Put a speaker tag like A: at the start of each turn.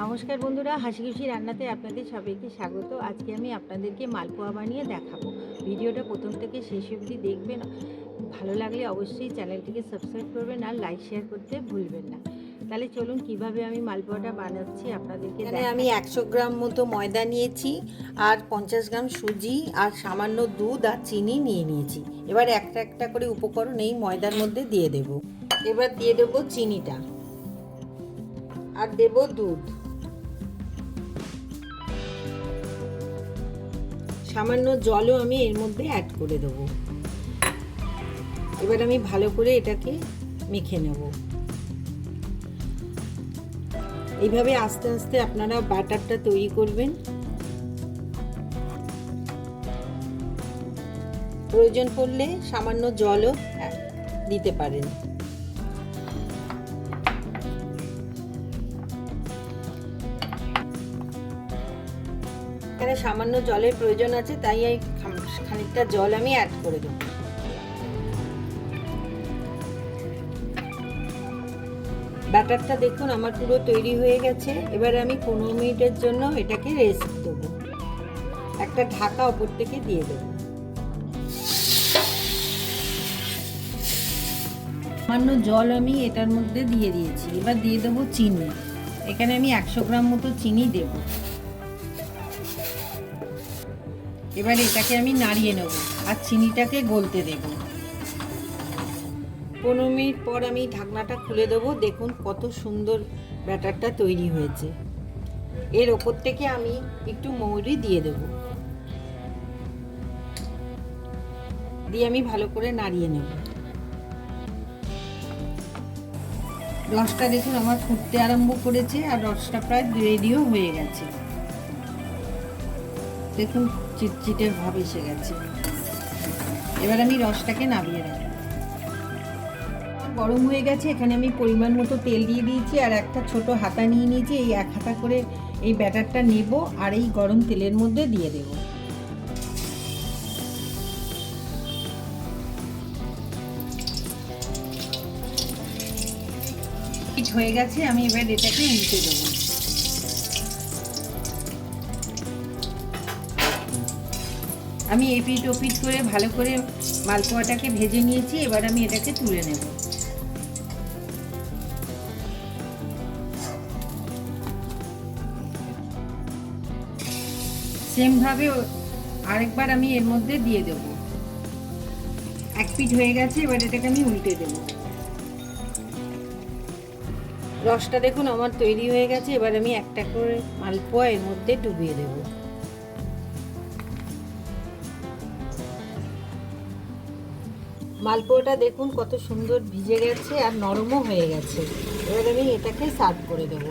A: নমস্কার বন্ধুরা হাসি খুশি রান্নাতে আপনাদের সবাইকে স্বাগত। আজকে আমি আপনাদেরকে মালপোয়া বানিয়ে দেখাবো। ভিডিওটা প্রথম থেকে শেষ অবধি দেখবেন। ভালো লাগলে অবশ্যই চ্যানেলটিকে সাবস্ক্রাইব করবেন আর লাইক শেয়ার করতে ভুলবেন না। তাহলে চলুন কীভাবে আমি মালপোয়াটা বানাচ্ছি আপনাদেরকে
B: এখানে আমি একশো গ্রাম মতো ময়দা নিয়েছি আর পঞ্চাশ গ্রাম সুজি আর সামান্য দুধ আর চিনি নিয়ে নিয়েছি। এবার একটা একটা করে উপকরণ এই ময়দার মধ্যে দিয়ে দেব। এবার দিয়ে দেবো চিনিটা। আর দেব দুধ। সামান্য জলও আমি এর মধ্যে অ্যাড করে দেবো। এবার আমি ভালো করে এটাকে মেখে নেব। এইভাবে আস্তে আস্তে আপনারা বাটারটা তৈরি করবেন। প্রয়োজন পড়লে সামান্য জলও দিতে পারেন। এখানে সামান্য জলের প্রয়োজন আছে, তাই এই খানিকটা জল আমি অ্যাড করে দেবো। ব্যাটারটা দেখুন, আমার পুরো তৈরি হয়ে গেছে। এবার আমি পনেরো মিনিটের জন্য এটাকে রেস্ট দেবো। একটা ঢাকা ওপর থেকে দিয়ে দেবো। সামান্য জল আমি এটার মধ্যে দিয়ে দিয়েছি। এবার দিয়ে দেবো চিনি। এখানে আমি একশো গ্রাম মতো চিনি দেব। এবার এটাকে আমি নাড়িয়ে নেব আর চিনিটাকে গলতে দেবো। পনেরো মিনিট পর আমি ঢাকনাটা খুলে দেবো। দেখুন কত সুন্দর ব্যাটারটা তৈরি হয়েছে। এর ওপর থেকে আমি একটু মৌরি দিয়ে দেব। দিয়ে আমি ভালো করে নাড়িয়ে নেব। রসটা দেখুন আমার ফুটতে আরম্ভ করেছে আর রসটা প্রায় রেডিও হয়ে গেছে। দেখুন, চিটচিটের ভাব এসে গেছে। এবার আমি রসটাকে নামিয়ে রাখব গরম হয়ে গেছে, এখানে আমি পরিমাণ মতো তেল দিয়ে দিয়েছি, আর একটা ছোট হাতা নিয়ে নিয়েছি। এই এক হাতা করে এই ব্যাটারটা নেব, আর এই গরম তেলের মধ্যে দিয়ে দেব। হয়ে গেছে, আমি এবার এটাকে উল্টে দেবো। আমি এপিট ওপিট করে ভালো করে মালপোয়াটাকে ভেজে নিয়েছি, এবার আমি এটাকে তুলে নেব। সেমভাবে আরেকবার আমি এর মধ্যে দিয়ে দেব। এক পিঠ হয়ে গেছে, এবার এটাকে আমি উল্টে দেব। রসটা দেখুন, আমার তৈরি হয়ে গেছে, এবার আমি একটা করে মালপোয়া এর মধ্যে ডুবিয়ে দেবো। মালপোয়াটা দেখুন কত সুন্দর ভিজে গেছে আর নরমও হয়ে গেছে। এবার আমি এটাকে সার্ভ করে দেবো।